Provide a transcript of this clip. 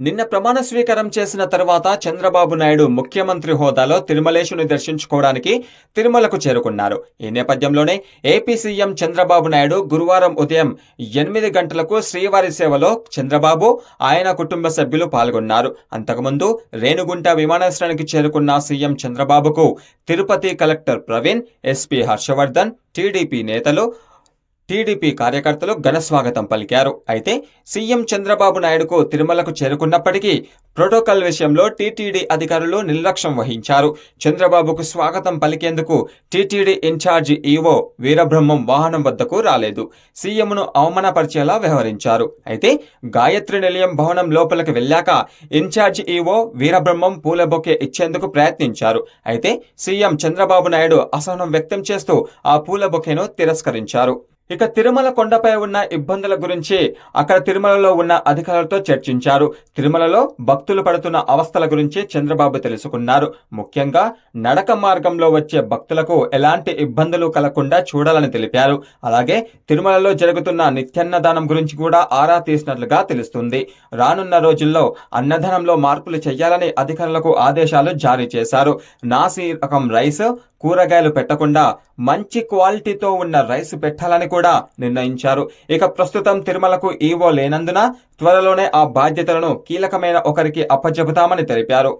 నిన్న ప్రమాణ స్వీకారం చేసిన తర్వాత చంద్రబాబు నాయుడు ముఖ్యమంత్రి హోదాలో తిరుమలేశుని దర్శించుకోవడానికి తిరుమలకు చేరుకున్నారు. ఈ నేపథ్యంలోనే ఏపీ సీఎం చంద్రబాబు నాయుడు గురువారం ఉదయం ఎనిమిది గంటలకు శ్రీవారి సేవలో చంద్రబాబు ఆయన కుటుంబ సభ్యులు పాల్గొన్నారు. అంతకుముందు రేణుగుంట విమానాశ్రయానికి చేరుకున్న సీఎం చంద్రబాబుకు Tirupati collector Praveen SP Harshavardhan TDP నేతలు టీడీపీ కార్యకర్తలు ఘన స్వాగతం పలికారు. అయితే సీఎం చంద్రబాబు నాయుడుకు తిరుమలకు చేరుకున్నప్పటికీ ప్రోటోకాల్ విషయంలో టీటీడీ అధికారులు నిర్లక్ష్యం వహించారు. చంద్రబాబుకు స్వాగతం పలికేందుకు టీటీడీ ఇన్ఛార్జి ఈవో వీరబ్రహ్మం వాహనం వద్దకు రాలేదు. సీఎంను అవమానపరిచేలా వ్యవహరించారు. అయితే గాయత్రి నిలయం భవనం లోపలికి వెళ్ళాక ఇన్ఛార్జి ఈవో వీరబ్రహ్మం పూల బొకే ఇచ్చేందుకు ప్రయత్నించారు. అయితే సీఎం చంద్రబాబు నాయుడు అసహనం వ్యక్తం చేస్తూ ఆ పూల బొకేను తిరస్కరించారు. ఇక తిరుమల కొండపై ఉన్న ఇబ్బందుల గురించి అక్కడ తిరుమలలో ఉన్న అధికారులతో చర్చించారు. తిరుమలలో భక్తులు పడుతున్న అవస్థల గురించి చంద్రబాబు తెలుసుకున్నారు. ముఖ్యంగా నడక మార్గంలో వచ్చే భక్తులకు ఎలాంటి ఇబ్బందులు కలగకుండా చూడాలని తెలిపారు. అలాగే తిరుమలలో జరుగుతున్న నిత్యాన్నదానం గురించి కూడా ఆరా తీసినట్లుగా తెలుస్తుంది. రానున్న రోజుల్లో అన్నదానంలో మార్పులు చేయాలని అధికారులకు ఆదేశాలు జారీ చేశారు. నాసి రకం రైస్ కూరగాయలు పెట్టకుండా మంచి క్వాలిటీతో ఉన్న రైస్ పెట్టాలని కూడా నిర్ణయించారు. ఇక ప్రస్తుతం తిరుమలకు ఈవో లేనందున త్వరలోనే ఆ బాధ్యతలను కీలకమైన ఒకరికి అప్పచెబుతామని తెలిపారు.